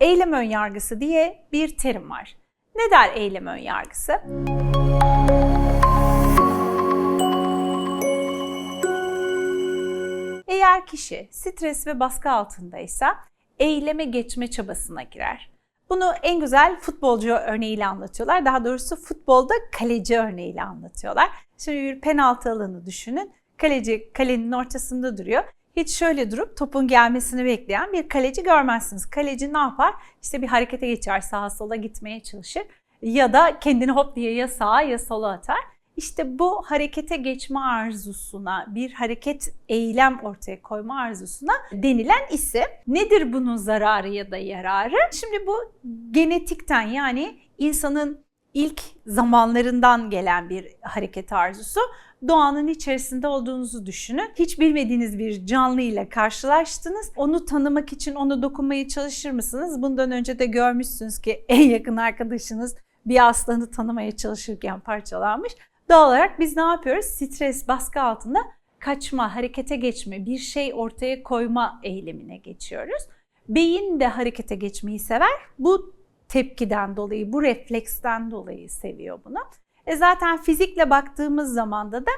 Eylem önyargısı diye bir terim var. Ne der eylem önyargısı? Eğer kişi stres ve baskı altındaysa eyleme geçme çabasına girer. Bunu en güzel futbolcu örneğiyle anlatıyorlar. Daha doğrusu futbolda kaleci örneğiyle anlatıyorlar. Şimdi bir penaltı alanı düşünün. Kaleci kalenin ortasında duruyor. Hiç şöyle durup topun gelmesini bekleyen bir kaleci görmezsiniz. Kaleci ne yapar? İşte bir harekete geçer, sağa sola gitmeye çalışır. Ya da kendini hop diye ya sağa ya sola atar. İşte bu harekete geçme arzusuna, bir hareket eylem ortaya koyma arzusuna denilen isim. Nedir bunun zararı ya da yararı? Şimdi bu genetikten yani insanın ilk zamanlarından gelen bir hareket arzusu. Doğanın içerisinde olduğunuzu düşünün. Hiç bilmediğiniz bir canlı ile karşılaştınız. Onu tanımak için ona dokunmaya çalışır mısınız? Bundan önce de görmüşsünüz ki en yakın arkadaşınız bir aslanı tanımaya çalışırken parçalanmış. Doğal olarak biz ne yapıyoruz? Stres, baskı altında kaçma, harekete geçme, bir şey ortaya koyma eylemine geçiyoruz. Beyin de harekete geçmeyi sever. Bu tepkiden dolayı, bu refleksten dolayı seviyor bunu. E zaten fizikle baktığımız zaman da da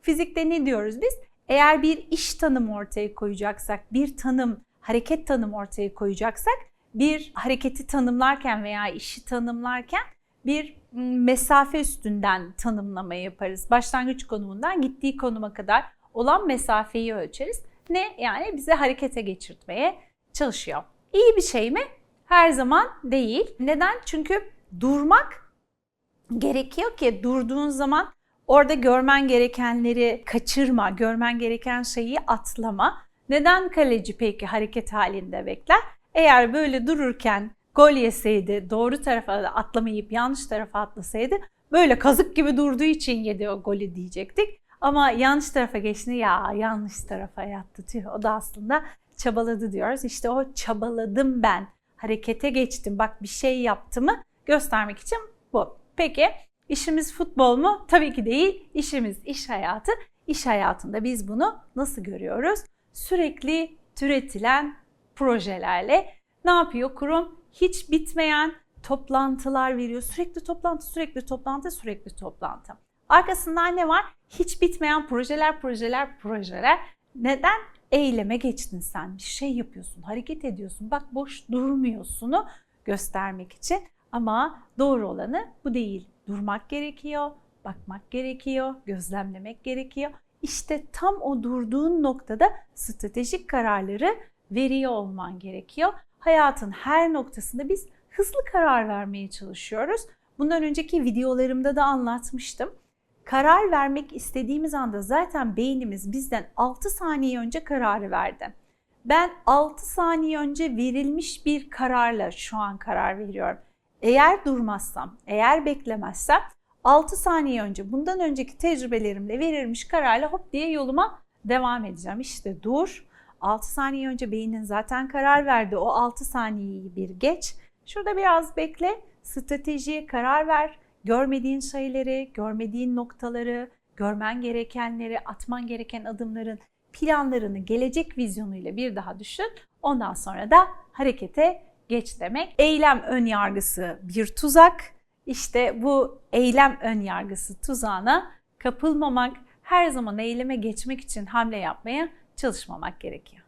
fizikte ne diyoruz biz? Eğer bir iş tanımı ortaya koyacaksak, bir tanım, hareket tanımı ortaya koyacaksak, bir hareketi tanımlarken veya işi tanımlarken bir mesafe üstünden tanımlama yaparız. Başlangıç konumundan gittiği konuma kadar olan mesafeyi ölçeriz. Ne? Yani bize harekete geçirtmeye çalışıyor. İyi bir şey mi? Her zaman değil. Neden? Çünkü durmak gerekiyor ki durduğun zaman orada görmen gerekenleri kaçırma, görmen gereken şeyi atlama. Neden kaleci peki hareket halinde bekler? Eğer böyle dururken gol yeseydi, doğru tarafa atlamayıp yanlış tarafa atlasaydı böyle kazık gibi durduğu için yedi o golü diyecektik. Ama yanlış tarafa geçti ya yanlış tarafa yattı diyor. O da aslında çabaladı diyoruz. İşte o çabaladım ben, harekete geçtim, bak bir şey yaptımı göstermek için bu. Peki işimiz futbol mu? Tabii ki değil. İşimiz iş hayatı. İş hayatında biz bunu nasıl görüyoruz? Sürekli türetilen projelerle ne yapıyor kurum? Hiç bitmeyen toplantılar veriyor. Sürekli toplantı, sürekli toplantı, sürekli toplantı. Arkasından ne var? Hiç bitmeyen projeler, projeler, projeler. Neden? Eyleme geçtin sen. Bir şey yapıyorsun, hareket ediyorsun. Bak boş durmuyorsunu göstermek için. Ama doğru olanı bu değil. Durmak gerekiyor, bakmak gerekiyor, gözlemlemek gerekiyor. İşte tam o durduğun noktada stratejik kararları veriyor olman gerekiyor. Hayatın her noktasında biz hızlı karar vermeye çalışıyoruz. Bundan önceki videolarımda da anlatmıştım. Karar vermek istediğimiz anda zaten beynimiz bizden 6 saniye önce kararı verdi. Ben 6 saniye önce verilmiş bir kararla şu an karar veriyorum. Eğer durmazsam, eğer beklemezsem 6 saniye önce bundan önceki tecrübelerimle verilmiş kararla hop diye yoluma devam edeceğim. İşte dur. 6 saniye önce beynin zaten karar verdi. O 6 saniyeyi bir geç. Şurada biraz bekle. Stratejiye karar ver. Görmediğin şeyleri, görmediğin noktaları, görmen gerekenleri, atman gereken adımların planlarını gelecek vizyonuyla bir daha düşün. Ondan sonra da harekete geç demek. Eylem ön yargısı bir tuzak. İşte bu eylem ön yargısı tuzağına kapılmamak, her zaman eyleme geçmek için hamle yapmaya çalışmamak gerekiyor.